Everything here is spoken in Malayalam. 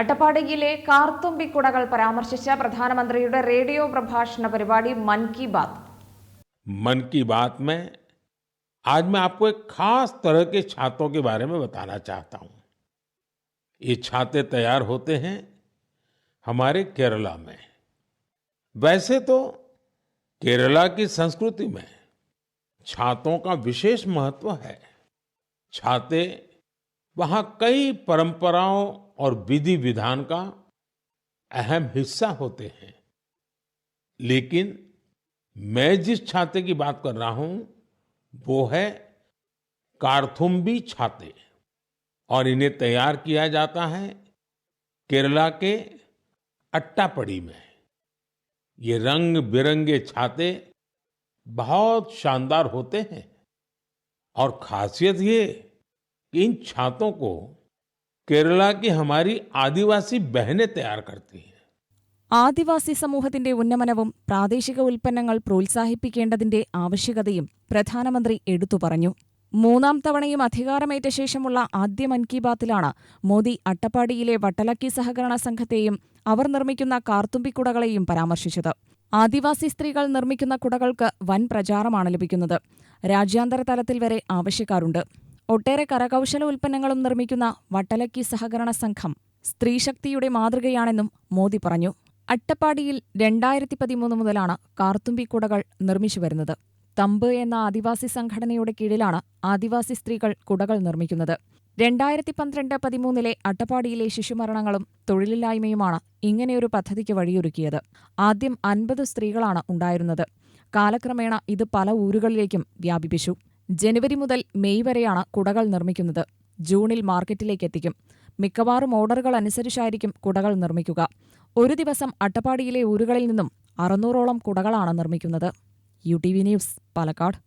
അട്ടപ്പാടിയിലെ കാർത്തുമ്പിക്കുടകൾ പരാമർശിച്ച പ്രധാനമന്ത്രിയുടെ റേഡിയോ പ്രഭാഷണ പരിപാടി മൻ കി ബാത്ത് मन की बात में आज मैं आपको एक खास तरह के छातों के बारे में बताना चाहता हूं ये छाते तैयार होते हैं हमारे केरला में वैसे तो केरला की संस्कृति में छातों का विशेष महत्व है छाते वहाँ कई परंपराओं और विधि विधान का अहम हिस्सा होते हैं। लेकिन मैं जिस छाते की बात कर रहा हूँ, वो है कारथुम्बी छाते और इन्हें तैयार किया जाता है केरला के अट्टापड़ी में। ये रंग बिरंगे छाते बहुत शानदार होते हैं और खासियत ये कि इन छातों को केरला की हमारी आदिवासी बहनें तैयार करती हैं ആദിവാസി സമൂഹത്തിന്റെ ഉന്നമനവും പ്രാദേശിക ഉൽപ്പന്നങ്ങൾ പ്രോത്സാഹിപ്പിക്കേണ്ടതിന്റെ ആവശ്യകതയും പ്രധാനമന്ത്രി എടുത്തു പറഞ്ഞു മൂന്നാം തവണയും അധികാരമേറ്റ ശേഷമുള്ള ആദ്യ മൻ കി ബാത്തിലാണ് മോദി അട്ടപ്പാടിയിലെ വട്ടലക്കി സഹകരണ സംഘത്തെയും അവർ നിർമ്മിക്കുന്ന കാർത്തുമ്പിക്കുടകളെയും പരാമർശിച്ചത് ആദിവാസി സ്ത്രീകൾ നിർമ്മിക്കുന്ന കുടകൾക്ക് വൻ പ്രചാരമാണ് ലഭിക്കുന്നത് രാജ്യാന്തര തലത്തിൽ വരെ ആവശ്യക്കാരുണ്ട് ഒട്ടേറെ കരകൗശല ഉൽപ്പന്നങ്ങളും നിർമ്മിക്കുന്ന വട്ടലക്കി സഹകരണ സംഘം സ്ത്രീശക്തിയുടെ മാതൃകയാണെന്നും മോദി പറഞ്ഞു. അട്ടപ്പാടിയിൽ രണ്ടായിരത്തി പതിമൂന്ന് മുതലാണ് കാർത്തുമ്പിക്കുടകൾ നിർമ്മിച്ചു വരുന്നത്. തമ്പ് എന്ന ആദിവാസി സംഘടനയുടെ കീഴിലാണ് ആദിവാസി സ്ത്രീകൾ കുടകൾ നിർമ്മിക്കുന്നത്. രണ്ടായിരത്തി പന്ത്രണ്ട് പതിമൂന്നിലെ അട്ടപ്പാടിയിലെ ശിശുമരണങ്ങളും തൊഴിലില്ലായ്മയുമാണ് ഇങ്ങനെയൊരു പദ്ധതിക്ക് വഴിയൊരുക്കിയത്. ആദ്യം അൻപത് സ്ത്രീകളാണ് ഉണ്ടായിരുന്നത്. കാലക്രമേണ ഇത് പല ഊരുകളിലേക്കും വ്യാപിപ്പിച്ചു. ജനുവരി മുതൽ മെയ് വരെയാണ് കുടകൾ നിർമ്മിക്കുന്നത്. ജൂണിൽ മാർക്കറ്റിലേക്ക് എത്തിക്കും മിക്കവാറും ഓർഡറുകൾ അനുസരിച്ചായിരിക്കും കുടകൾ നിർമ്മിക്കുക. ഒരു ദിവസം അട്ടപ്പാടിയിലെ ഊരുകളിൽ നിന്നും അറുന്നൂറോളം കുടകളാണ് നിർമ്മിക്കുന്നത്. U T V news Palakkad.